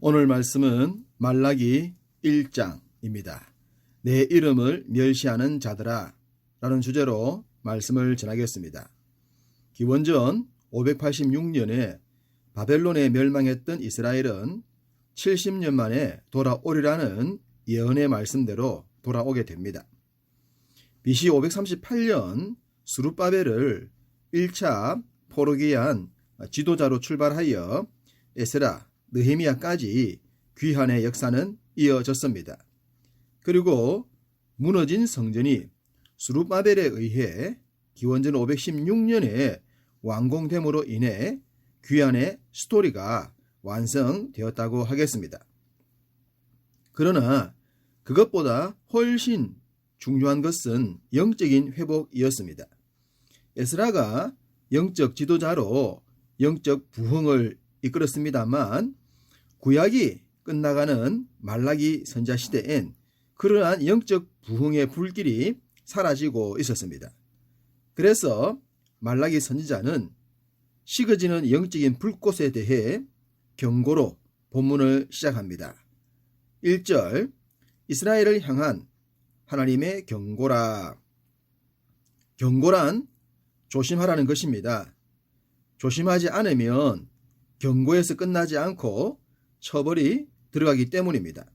오늘 말씀은 말라기 1장입니다. 내 이름을 멸시하는 자들아 라는 주제로 말씀을 전하겠습니다. 기원전 586년에 바벨론에 멸망했던 이스라엘은 70년 만에 돌아오리라는 예언의 말씀대로 돌아오게 됩니다. BC 538년 수르바벨을 1차 포르기안 지도자로 출발하여 에스라, 느헤미야까지 귀환의 역사는 이어졌습니다. 그리고 무너진 성전이 수르바벨에 의해 기원전 516년에 완공됨으로 인해 귀환의 스토리가 완성되었다고 하겠습니다. 그러나 그것보다 훨씬 중요한 것은 영적인 회복이었습니다. 에스라가 영적 지도자로 영적 부흥을 이끌었습니다만 구약이 끝나가는 말라기 선자 시대엔 그러한 영적 부흥의 불길이 사라지고 있었습니다. 그래서 말라기 선지자는 식어지는 영적인 불꽃에 대해 경고로 본문을 시작합니다. 1절 이스라엘을 향한 하나님의 경고라. 경고란 조심하라는 것입니다. 조심하지 않으면 경고에서 끝나지 않고 처벌이 들어가기 때문입니다.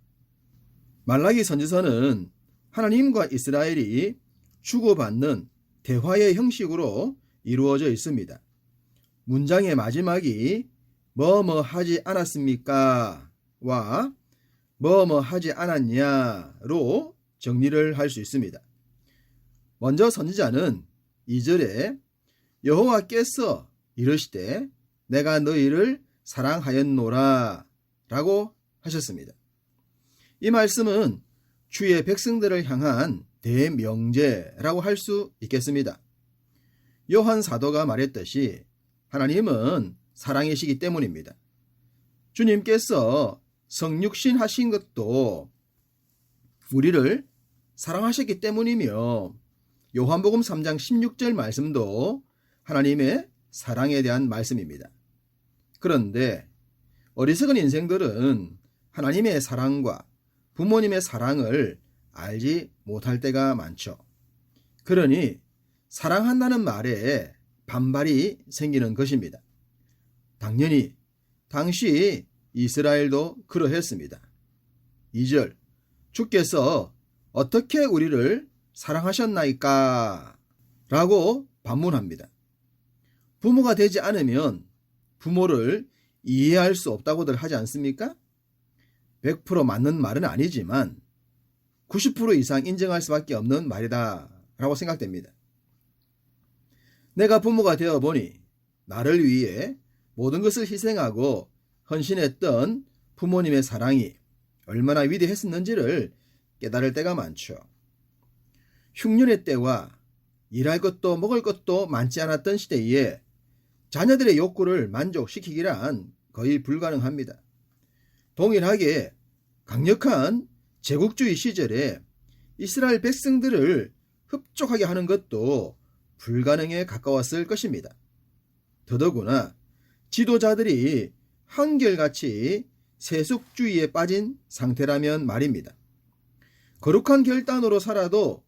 말라기 선지서는 하나님과 이스라엘이 주고받는 대화의 형식으로 이루어져 있습니다. 문장의 마지막이 뭐뭐 하지 않았습니까? 와 뭐뭐 하지 않았냐로 정리를 할 수 있습니다. 먼저 선지자는 2절에 여호와께서 이르시되 내가 너희를 사랑하였노라 라고 하셨습니다. 이 말씀은 주의 백성들을 향한 대명제라고 할 수 있겠습니다. 요한 사도가 말했듯이 하나님은 사랑이시기 때문입니다. 주님께서 성육신 하신 것도 우리를 사랑하셨기 때문이며 요한복음 3장 16절 말씀도 하나님의 사랑에 대한 말씀입니다. 그런데 어리석은 인생들은 하나님의 사랑과 부모님의 사랑을 알지 못할 때가 많죠. 그러니 사랑한다는 말에 반발이 생기는 것입니다. 당연히 당시 이스라엘도 그러했습니다. 2절 주께서 어떻게 우리를 사랑하셨나이까? 라고 반문합니다. 부모가 되지 않으면 부모를 이해할 수 없다고들 하지 않습니까? 100% 맞는 말은 아니지만 90% 이상 인정할 수밖에 없는 말이다 라고 생각됩니다. 내가 부모가 되어 보니 나를 위해 모든 것을 희생하고 헌신했던 부모님의 사랑이 얼마나 위대했었는지를 깨달을 때가 많죠. 흉년의 때와 일할 것도 먹을 것도 많지 않았던 시대에 자녀들의 욕구를 만족시키기란 거의 불가능합니다. 동일하게 강력한 제국주의 시절에 이스라엘 백성들을 흡족하게 하는 것도 불가능에 가까웠을 것입니다. 더더구나 지도자들이 한결같이 세속주의에 빠진 상태라면 말입니다. 거룩한 결단으로 살아도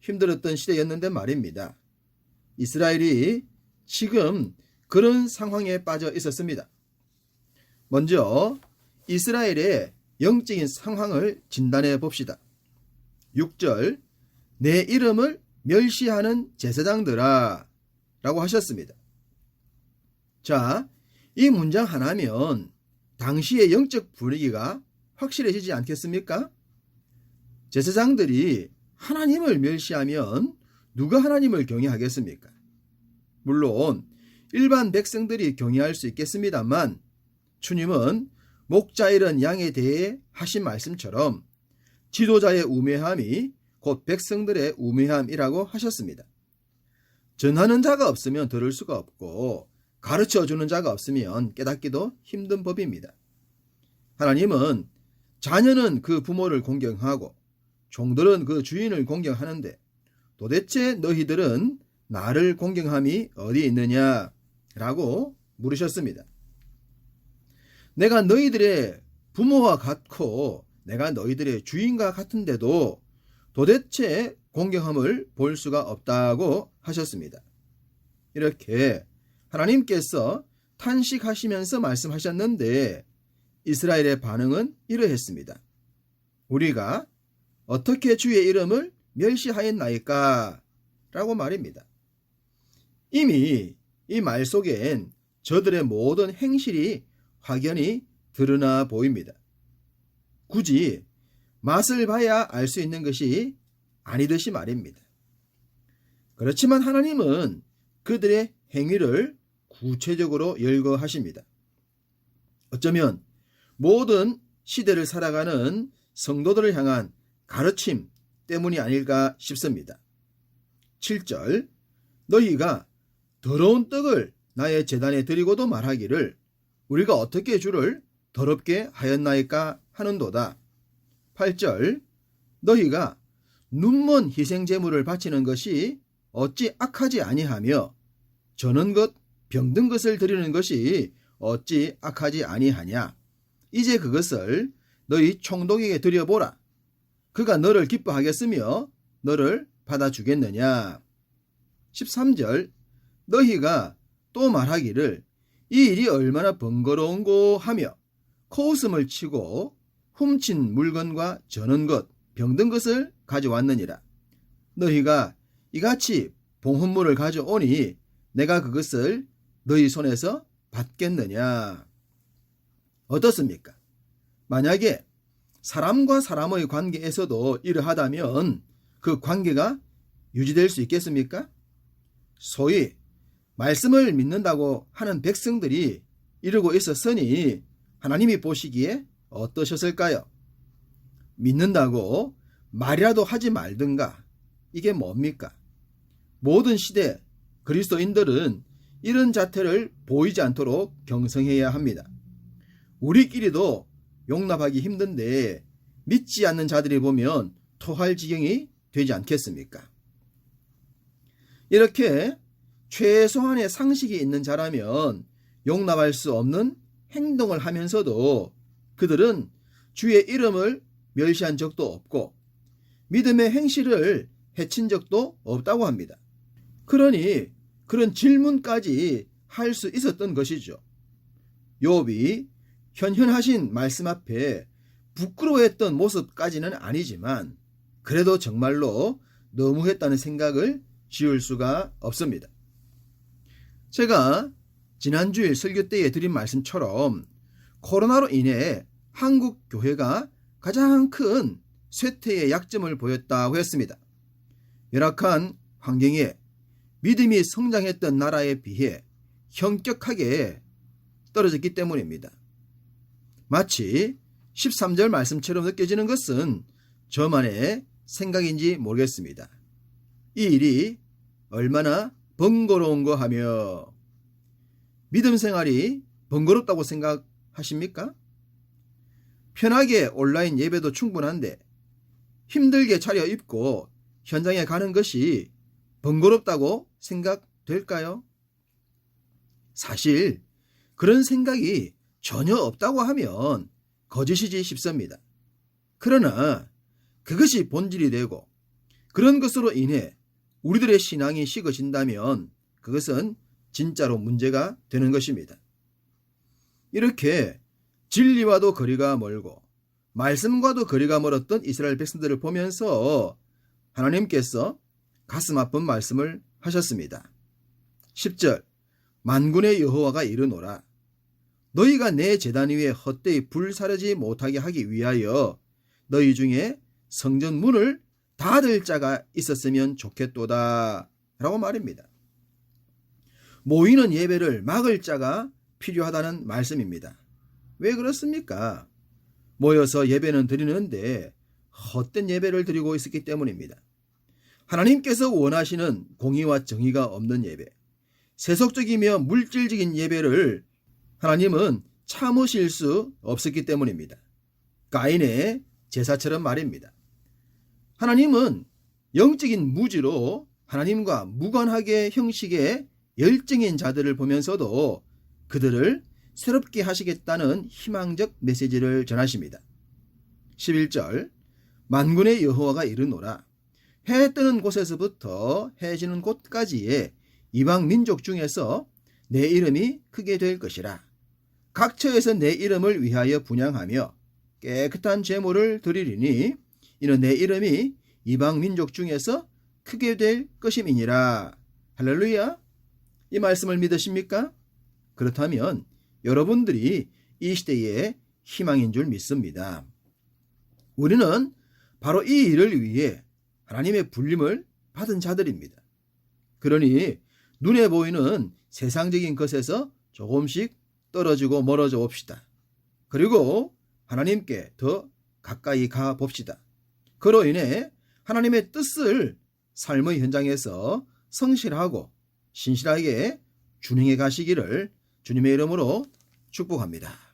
힘들었던 시대였는데 말입니다. 이스라엘이 지금 그런 상황에 빠져 있었습니다. 먼저 이스라엘의 영적인 상황을 진단해 봅시다. 6절 내 이름을 멸시하는 제사장들아 라고 하셨습니다. 자, 이 문장 하나면 당시의 영적 분위기가 확실해지지 않겠습니까? 제사장들이 하나님을 멸시하면 누가 하나님을 경외하겠습니까? 물론 일반 백성들이 경외할 수 있겠습니다만 주님은 목자 잃은 양에 대해 하신 말씀처럼 지도자의 우매함이 곧 백성들의 우매함이라고 하셨습니다. 전하는 자가 없으면 들을 수가 없고 가르쳐 주는 자가 없으면 깨닫기도 힘든 법입니다. 하나님은 자녀는 그 부모를 공경하고 종들은 그 주인을 공경하는데 도대체 너희들은 나를 공경함이 어디 있느냐? 라고 물으셨습니다. 내가 너희들의 부모와 같고 내가 너희들의 주인과 같은데도 도대체 공경함을 볼 수가 없다고 하셨습니다. 이렇게 하나님께서 탄식하시면서 말씀하셨는데 이스라엘의 반응은 이러했습니다. 우리가 어떻게 주의 이름을 멸시하였나이까? 라고 말입니다. 이미 이 말 속엔 저들의 모든 행실이 확연히 드러나 보입니다. 굳이 맛을 봐야 알 수 있는 것이 아니듯이 말입니다. 그렇지만 하나님은 그들의 행위를 구체적으로 열거하십니다. 어쩌면 모든 시대를 살아가는 성도들을 향한 가르침 때문이 아닐까 싶습니다. 7절 너희가 더러운 떡을 나의 재단에 드리고도 말하기를 우리가 어떻게 주를 더럽게 하였나이까 하는도다. 8절 너희가 눈먼 희생 제물을 바치는 것이 어찌 악하지 아니하며 저는 것 병든 것을 드리는 것이 어찌 악하지 아니하냐? 이제 그것을 너희 총독에게 드려보라. 그가 너를 기뻐하겠으며 너를 받아주겠느냐? 13절 너희가 또 말하기를 이 일이 얼마나 번거로운고 하며 코웃음을 치고 훔친 물건과 저는 것, 병든 것을 가져왔느니라. 너희가 이같이 봉헌물을 가져오니 내가 그것을 너희 손에서 받겠느냐? 어떻습니까? 만약에 사람과 사람의 관계에서도 이러하다면 그 관계가 유지될 수 있겠습니까? 소위 말씀을 믿는다고 하는 백성들이 이러고 있었으니 하나님이 보시기에 어떠셨을까요? 믿는다고 말이라도 하지 말든가 이게 뭡니까? 모든 시대 그리스도인들은 이런 자태를 보이지 않도록 경성해야 합니다. 우리끼리도 용납하기 힘든데 믿지 않는 자들이 보면 토할 지경이 되지 않겠습니까? 이렇게 최소한의 상식이 있는 자라면 용납할 수 없는 행동을 하면서도 그들은 주의 이름을 멸시한 적도 없고 믿음의 행실을 해친 적도 없다고 합니다. 그러니 그런 질문까지 할 수 있었던 것이죠. 욥이 현현하신 말씀 앞에 부끄러워했던 모습까지는 아니지만 그래도 정말로 너무했다는 생각을 지울 수가 없습니다. 제가 지난주일 설교 때에 드린 말씀처럼 코로나로 인해 한국 교회가 가장 큰 쇠퇴의 약점을 보였다고 했습니다. 열악한 환경에 믿음이 성장했던 나라에 비해 현격하게 떨어졌기 때문입니다. 마치 13절 말씀처럼 느껴지는 것은 저만의 생각인지 모르겠습니다. 이 일이 얼마나 번거로운 거 하며 믿음 생활이 번거롭다고 생각하십니까? 편하게 온라인 예배도 충분한데 힘들게 차려입고 현장에 가는 것이 번거롭다고 생각될까요? 사실 그런 생각이 전혀 없다고 하면 거짓이지 싶습니다. 그러나 그것이 본질이 되고 그런 것으로 인해 우리들의 신앙이 식어진다면 그것은 진짜로 문제가 되는 것입니다. 이렇게 진리와도 거리가 멀고 말씀과도 거리가 멀었던 이스라엘 백성들을 보면서 하나님께서 가슴 아픈 말씀을 하셨습니다. 10절 만군의 여호와가 이르노라 너희가 내 제단 위에 헛되이 불사르지 못하게 하기 위하여 너희 중에 성전 문을 닫을 자가 있었으면 좋겠도다 라고 말입니다. 모이는 예배를 막을 자가 필요하다는 말씀입니다. 왜 그렇습니까? 모여서 예배는 드리는데 헛된 예배를 드리고 있었기 때문입니다. 하나님께서 원하시는 공의와 정의가 없는 예배, 세속적이며 물질적인 예배를 하나님은 참으실 수 없었기 때문입니다. 가인의 제사처럼 말입니다. 하나님은 영적인 무지로 하나님과 무관하게 형식의 열정인 자들을 보면서도 그들을 새롭게 하시겠다는 희망적 메시지를 전하십니다. 11절 만군의 여호와가 이르노라 해 뜨는 곳에서부터 해 지는 곳까지의 이방 민족 중에서 내 이름이 크게 될 것이라 각처에서 내 이름을 위하여 분양하며 깨끗한 제물을 드리리니 이는 내 이름이 이방 민족 중에서 크게 될 것임이니라 할렐루야 이 말씀을 믿으십니까? 그렇다면 여러분들이 이 시대의 희망인 줄 믿습니다. 우리는 바로 이 일을 위해 하나님의 불림을 받은 자들입니다. 그러니 눈에 보이는 세상적인 것에서 조금씩 떨어지고 멀어져 봅시다. 그리고 하나님께 더 가까이 가 봅시다. 그로 인해 하나님의 뜻을 삶의 현장에서 성실하고 신실하게 준행해 가시기를 주님의 이름으로 축복합니다.